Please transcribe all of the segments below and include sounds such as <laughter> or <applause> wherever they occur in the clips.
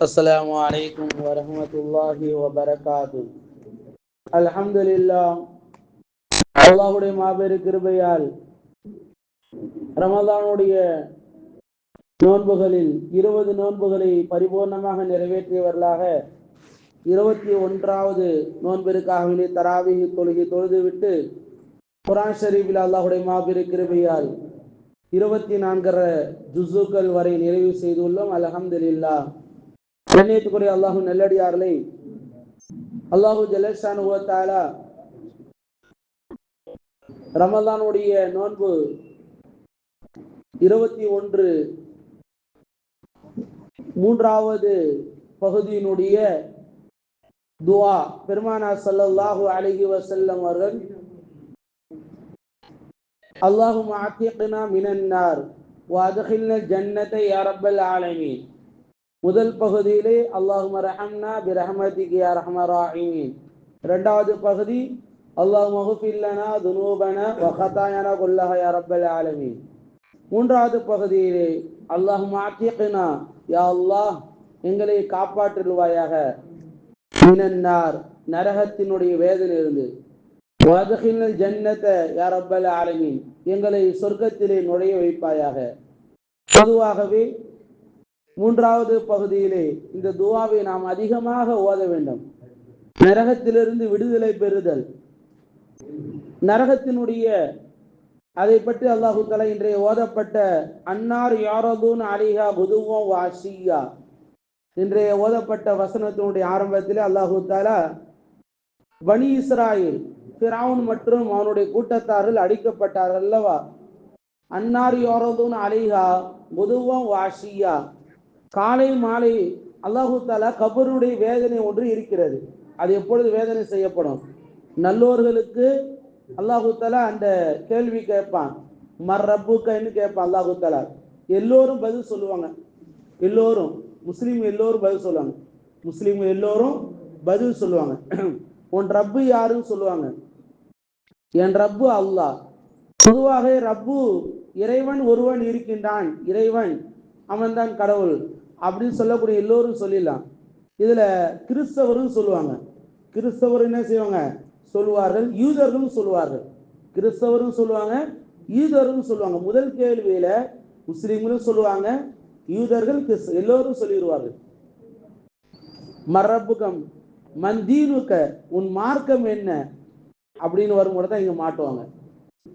السلام عليكم ورحمة الله وبركاته الحمد لله அல்லாஹுடைய மாபெரு கிருபையால் ரமதானுடைய நோன்புகளில் இருபது நோன்புகளை பரிபூர்ணமாக நிறைவேற்றியவர்களாக இருபத்தி ஒன்றாவது நோன்பிற்காக வேண்டி தராவி தொழுகை தொழுதுவிட்டு குரான் ஷரீஃபில் அல்லாஹுடைய மாபெரு கிருபையால் இருபத்தி நான்கரை ஜுசுக்கள் வரை நிறைவு செய்துள்ளோம் அலஹம்துலில்லா கண்ணியத்துக்குரிய அல்லாஹு நல்லடியார்களை. அல்லாஹு ஜலஷானுவத்தாலா ரமதானுடைய நோன்பு இருபத்தி ஒன்று மூன்றாவது பகுதியினுடைய துவா. பெருமானா சல்லாஹு அலைஹி வசல்லம் அவர்கள் அல்லாஹு ஆத்தியக்னா மினன்னார் வாதகில்ன ஜன்னத்தை அரபல் ஆலமீன். முதல் பகுதியிலே அல்லாஹும் ரஹம்னா பிரஹமதிக்கு யா ரஹ்மர் ராஹிமீன். இரண்டாவது பகுதி அல்லாஹ் மகுஃபில்லனா துனூபன வஹதாயனா குல்லஹ யா ரப்பல் ஆலமீன். மூன்றாவது பகுதியிலே அல்லாஹ் ஆத்தியக்னா யா அல்லாஹ் எங்களை காப்பாற்றிடுவாயாக மினன்னார் நரகத்தினுடைய வேதனையிலிருந்து வாதகில்னல் ஜன்னத்தை யா ரப்பல் ஆலமீன் எங்களை சொர்க்கத்திலே நுழைய வைப்பாயாக. பொதுவாகவே மூன்றாவது பகுதியிலே இந்த துவாவை நாம் அதிகமாக ஓத வேண்டும். நரகத்திலிருந்து விடுதலை பெறுதல். நரகத்தினுடைய அதை பற்றி அல்லாஹு தலா இன்றைய ஓதப்பட்ட அன்னார் யாரோதூன் அலிஹா புதுவோம் வாஷியா இன்றைய ஓதப்பட்ட வசனத்தினுடைய ஆரம்பத்திலே அல்லாஹு தாலா பனி இஸ்ராயில் பிராவுன் மற்றும் அவனுடைய கூட்டத்தார்கள் அடிக்கப்பட்டார் அல்லவா? அன்னார் யாரோதூன் அலிஹா புதுவோம் வாஷியா காலை மாலை அல்லாஹு தாலா கபருடைய வேதனை ஒன்று இருக்கிறது. அது எப்பொழுது வேதனை செய்யப்படும்? நல்லோர்களுக்கு அல்லாஹு தாலா அந்த கேள்வி கேட்பான். மர் ரப்புக்கன்னு கேட்பான் அல்லாஹு தாலா எல்லோரும் பதில் சொல்லுவாங்க. எல்லோரும். முஸ்லீம் எல்லோரும் பதில் சொல்லுவாங்க. முஸ்லீம் எல்லோரும் பதில் சொல்லுவாங்க. <clears throat> உன் ரப்பு யாருன்னு சொல்லுவாங்க. என் ரப்பு அல்லாஹ். பொதுவாக ரப்பு இறைவன் ஒருவன் இருக்கின்றான். இறைவன் அவன்தான் கடவுள். அப்படின்னு சொல்லக்கூடிய எல்லோரும் சொல்லிடலாம். இதுல கிறிஸ்தவரும் சொல்லுவாங்க. கிறிஸ்தவர் என்ன செய்வாங்க? சொல்லுவார்கள் யூதர்களும் சொல்லுவார்கள். கிறிஸ்தவரும் சொல்லுவாங்க யூதரும் சொல்லுவாங்க. முதல் கேள்வியில முஸ்லீம்களும் சொல்லுவாங்க யூதர்கள் கிறிஸ்த எல்லோரும் சொல்லிடுவார்கள். மரபுகம் மந்தீனுக்க உன் மார்க்கம் என்ன? அப்படின்னு வரும்பொழுது தான் இங்க மாட்டுவாங்க.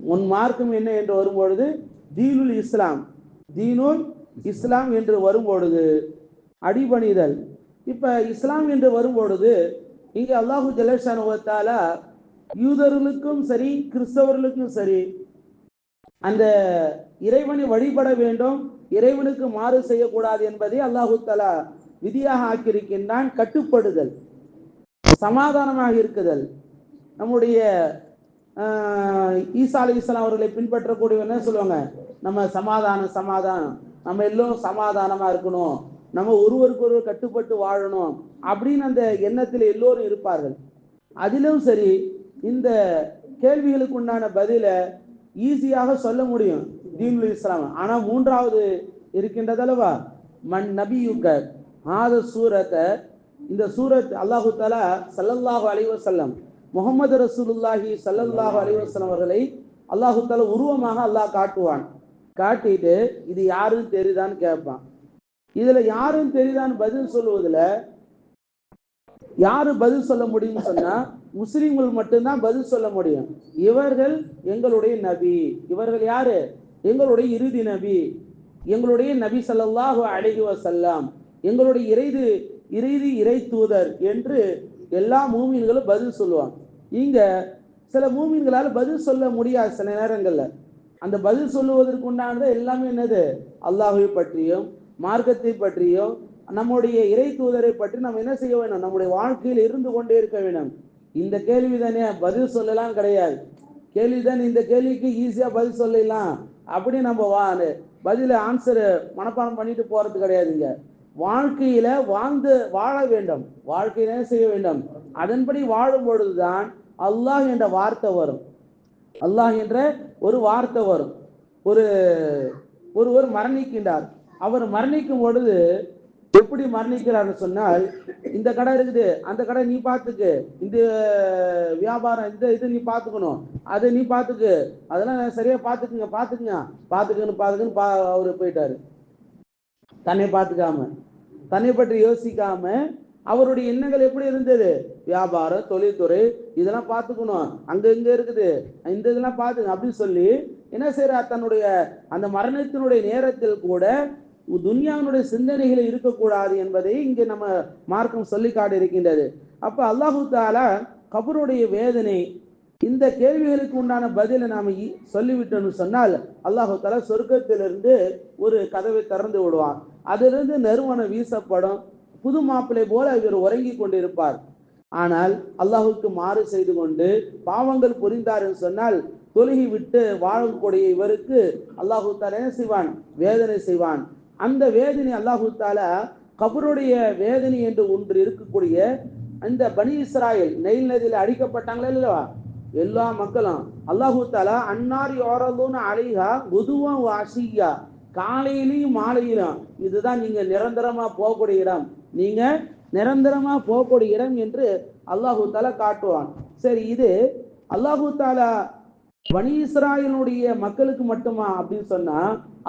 உன் மார்க்கம் என்ன என்று வரும்பொழுது தீனுல் இஸ்லாம். தீனுல் இஸ்லாம் என்று வரும்பொழுது அடிபணிதல். இப்போ இஸ்லாம் என்று வரும்பொழுது இங்கே அல்லாஹு ஜலேஷானுவத்தால யூதர்களுக்கும் சரி கிறிஸ்தவர்களுக்கும் சரி அந்த இறைவனை வழிபட வேண்டும் இறைவனுக்கு மாறு செய்யக்கூடாது என்பதை அல்லாஹு தலா விதியாக ஆக்கியிருக்கின்றான். கட்டுப்படுதல் சமாதானமாக இருக்குதல். நம்முடைய ஈசா அலி இஸ்லாம் அவர்களை பின்பற்றக்கூடிய என்ன சொல்லுவாங்க? நம்ம சமாதானம் சமாதானம். நம்ம எல்லோரும் சமாதானமா இருக்கணும். நம்ம ஒருவருக்கு ஒருவர் கட்டுப்பட்டு வாழணும் அப்படின்னு அந்த எண்ணத்தில் எல்லோரும் இருப்பார்கள். அதிலும் சரி இந்த கேள்விகளுக்கு உண்டான பதில ஈஸியாக சொல்ல முடியும் தீனுல் இஸ்லாம். ஆனா மூன்றாவது இருக்கின்றதல்லவா மண் நபியுக்க. ஆத சூரத்தை. இந்த சூரத் அல்லாஹு தலா சல்லல்லாஹு அலைவசல்லம் முகமது ரசூலுல்லாஹி சல்லல்லாஹு அலைவசல்லம் அவர்களை அல்லாஹு தலா உருவமாக அல்லாஹ் காட்டுவான். காட்டிட்டு இது யாருன்னு தெரியுதான்னு கேட்பான் இதுல யாரும் தெரியுதான்னு பதில் சொல்லுவதுல யாரு பதில் சொல்ல முடியும்னு சொன்னா முஸ்லிம்கள் மட்டும்தான் பதில் சொல்ல முடியும். இவர்கள் எங்களுடைய நபி. இவர்கள் யாரு? எங்களுடைய இறுதி நபி. எங்களுடைய நபி சல்லாஹு அழகி வசல்லாம் எங்களுடைய இறைது இறுதி இறை தூதர் என்று எல்லா மூமீன்களும் பதில் சொல்லுவாங்க. இங்க சில மூமீன்களால் பதில் சொல்ல முடியாது சில நேரங்கள்ல. அந்த பதில் சொல்லுவதற்கு உண்டானது எல்லாமே என்னது? அல்லாஹை பற்றியும் மார்க்கத்தை பற்றியும் நம்முடைய இறை தூதரை பற்றி நம்ம என்ன செய்ய வேணும் நம்முடைய வாழ்க்கையில் இருந்து கொண்டே இருக்க வேணும் இந்த கேள்வி தானே பதில் சொல்லலாம் கிடையாது. கேள்விதான் இந்த கேள்விக்கு ஈஸியா பதில் சொல்லலாம் அப்படி நம்ம வா பதில ஆன்சர் மனப்பாடம் பண்ணிட்டு போறது கிடையாதுங்க வாழ்க்கையில வாழ்ந்து வாழ வேண்டும். வாழ்க்கையில என்ன செய்ய வேண்டும்? அதன்படி வாழும் பொழுதுதான் அல்லாஹ் என்ற வார்த்தை வரும். அல்லாஹ் என்ற ஒரு வார்த்தை வரும். ஒரு ஒருவர் மரணிக்கின்றார். அவர் மரணிக்கும் பொழுது எப்படி மரணிக்கிறார்னு சொன்னால் இந்த கடை இருக்குது அந்த கடை நீ பார்த்துக்கு இந்த வியாபாரம் இந்த இது நீ பார்த்துக்கணும் அதை நீ பார்த்துக்கு அதெல்லாம் சரியா பார்த்துக்குங்க பார்த்துக்குங்க பார்த்துக்குன்னு பார்த்துக்குன்னு பா அவர் போயிட்டாரு. தன்னை பார்த்துக்காம தன்னை பற்றி யோசிக்காம அவருடைய எண்ணங்கள் எப்படி இருந்தது? வியாபாரம் தொழில்துறை இதெல்லாம் பார்த்துக்கணும். அங்க இங்க இருக்குது. இந்த இதெல்லாம் பார்த்து அப்படின்னு சொல்லி என்ன செய்யறார் தன்னுடைய அந்த மரணத்தினுடைய நேரத்தில் கூட துன்யாவினுடைய சிந்தனைகள் இருக்கக்கூடாது என்பதை இங்கே நம்ம மார்க்கம் சொல்லி காட்டி இருக்கின்றது அப்ப அல்லாஹு தாலா கபருடைய வேதனை இந்த கேள்விகளுக்கு உண்டான பதிலை நாம் சொல்லிவிட்டோம்னு சொன்னால் அல்லாஹு தாலா சொர்க்கத்திலிருந்து ஒரு கதவை திறந்து விடுவான். அதிலிருந்து நறுமணம் வீசப்படும். புது மாப்பிள்ளை போல இவர் உறங்கி கொண்டிருப்பார். ஆனால் அல்லாஹுக்கு மாறு செய்து கொண்டு பாவங்கள் புரிந்தார் என்று சொன்னால் தொழுகி விட்டு வாழக்கூடிய இவருக்கு அல்லாஹு தாலா என்ன செய்வான்? வேதனை செய்வான். அந்த வேதனை அல்லாஹு தாலா கபருடைய வேதனை என்று ஒன்று இருக்கக்கூடிய அந்த பனி இஸ்ராயல் நெயில் நதியில் அடிக்கப்பட்டாங்களா இல்லவா எல்லா மக்களும். அல்லாஹு தாலா அன்னார் யோரதுன்னு அலைஹா குதுவா வாசியா காலையிலையும் மாலையிலும் இதுதான் நீங்க நிரந்தரமா போகக்கூடிய இடம். நீங்க நிரந்தரமா போகக்கூடிய இடம் என்று அல்லாஹூ தாலா காட்டுவான். சரி இது அல்லாஹூ தாலா பனி இஸ்ராயலுடைய மக்களுக்கு மட்டுமா அப்படின்னு சொன்னா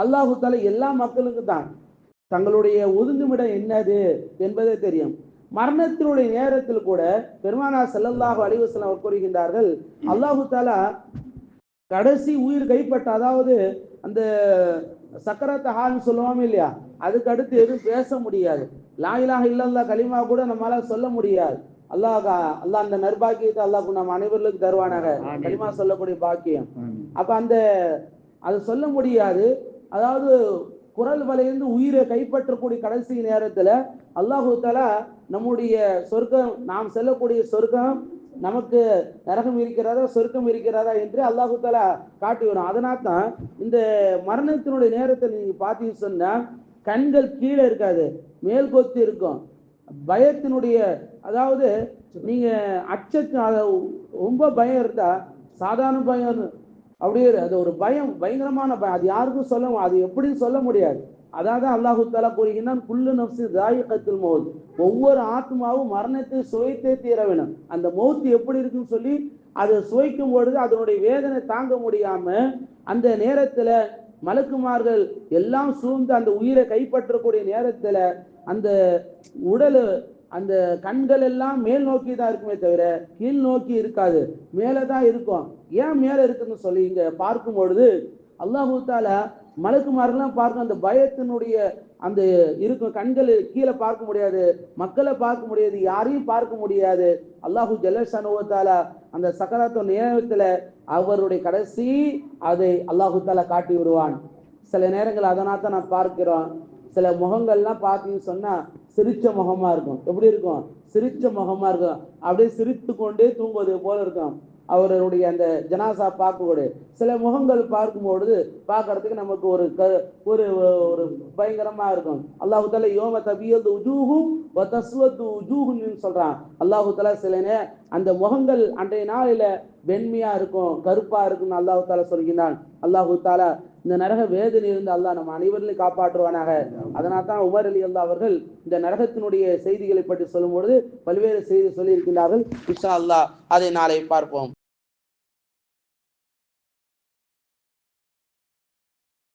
அல்லாஹூ தாலா எல்லா மக்களுக்கு தான். தங்களுடைய ஒதுங்குமிடம் என்னது என்பதே தெரியும். மரணத்தினுடைய நேரத்தில் கூட பெருமானா ஸல்லல்லாஹு அழிவு வஸல்லம் அவர் கூறுகின்றார்கள் அல்லாஹு தாலா கடைசி உயிர் கைப்பட்ட அதாவது அந்த சக்கரத்த ஹால்னு சொல்லுவாங்க இல்லையா? அதுக்கு அடுத்து எதுவும் பேச முடியாது. லா இலாஹ இல்லல்லாஹ் கலிமா கூட நம்மளால சொல்ல முடியாது. அல்லாஹ் அல்லாஹ் அந்த நற்பாக்கியத்தை அல்லாஹ் நம்ம அனைவர்களுக்கு தருவானாக. கலிமா சொல்லக்கூடிய பாக்கியம். அப்ப அந்த அது சொல்ல முடியாது. அதாவது குரல் வலையிலிருந்து உயிரை கைப்பற்றக்கூடிய கடைசி நேரத்துல அல்லாஹு தாலா நம்முடைய சொர்க்கம் நாம் செல்லக்கூடிய சொர்க்கம் நமக்கு நரகம் இருக்கிறதா சொர்க்கம் இருக்கிறதா என்று அல்லாஹு தாலா காட்டி வரும். அதனால தான் இந்த மரணத்தினுடைய நேரத்தில் நீங்க பார்த்தீங்கன்னு சொன்னா கண்கள் கீழே இருக்காது மேல் கொத்து இருக்கும். பயத்தினுடைய அதாவது நீங்க அச்சத்து ரொம்ப பயம் இருந்தா சாதாரண பயம் அப்படியே அது ஒரு பயம் பயங்கரமான பயம். அது யாருக்கும் சொல்ல அது எப்படின்னு சொல்ல முடியாது. அதாவது அல்லாஹு தாலா கூறுகின்றான் குல்லு நப்சு தாயிகத்தில் மௌத். ஒவ்வொரு ஆத்மாவும் மரணத்தை சுவைத்தே தீர வேணும் அந்த மௌத்து எப்படி இருக்குன்னு சொல்லி அதை சுவைக்கும் பொழுது அதனுடைய வேதனை தாங்க முடியாம அந்த நேரத்துல மலக்குமார்கள் எல்லாம் சூழ்ந்து அந்த உயிரை கைப்பற்றக்கூடிய நேரத்துல அந்த உடல் அந்த கண்கள் எல்லாம் மேல் நோக்கி தான் இருக்குமே தவிர கீழ் நோக்கி இருக்காது. மேலே தான் இருக்கும். ஏன் மேலே இருக்குன்னு சொல்லி இங்க பார்க்கும் பொழுது அல்லாஹூத்தால தாலா மலக்குமாரெல்லாம் பார்க்கும் அந்த பயத்தினுடைய அந்த இருக்கும் கண்கள் கீழே பார்க்க முடியாது மக்களை பார்க்க முடியாது யாரையும் பார்க்க முடியாது. அல்லாஹூ ஜல்லஷானுவத்தாலா அந்த சக்கராத்த நேரத்துல அவருடைய கடைசி அதை அல்லாஹு தாலா காட்டி விடுவான். சில நேரங்கள் அதனால தான் நான் பார்க்கிறோம். சில முகங்கள்லாம் பார்த்தீங்கன்னு சொன்னா சிரிச்ச முகமா இருக்கும். எப்படி இருக்கும்? சிரிச்ச முகமா இருக்கும். அப்படியே சிரித்து கொண்டே தூங்குவது போல இருக்கும். அவருடைய அந்த ஜனாசா பார்க்கக்கூடிய சில முகங்கள் பார்க்கும்பொழுது பார்க்கறதுக்கு நமக்கு ஒரு க ஒரு ஒரு பயங்கரமா இருக்கும். அல்லாஹு தாலா யோம தபியது உஜூஹும் தஸ்வது உஜூஹுன்னு சொல்றான். அல்லாஹு தலா சில அந்த முகங்கள் அன்றைய நாளில வெண்மையா இருக்கும் கருப்பா இருக்கும்னு அல்லாஹு தாலா சொல்கிறான் அல்லாஹு தாலா இந்த நரக வேதனையிலிருந்து அல்லாஹ் நம்ம அனைவரையும் காப்பாற்றுவானாக. அதனால தான் உமர் அலி அல்லா அவர்கள் இந்த நரகத்தினுடைய செய்திகளை பற்றி சொல்லும்பொழுது பல்வேறு செய்தி சொல்லியிருக்கிறார்கள் இஷா அல்லாஹ் அதை நாளை பார்ப்போம்.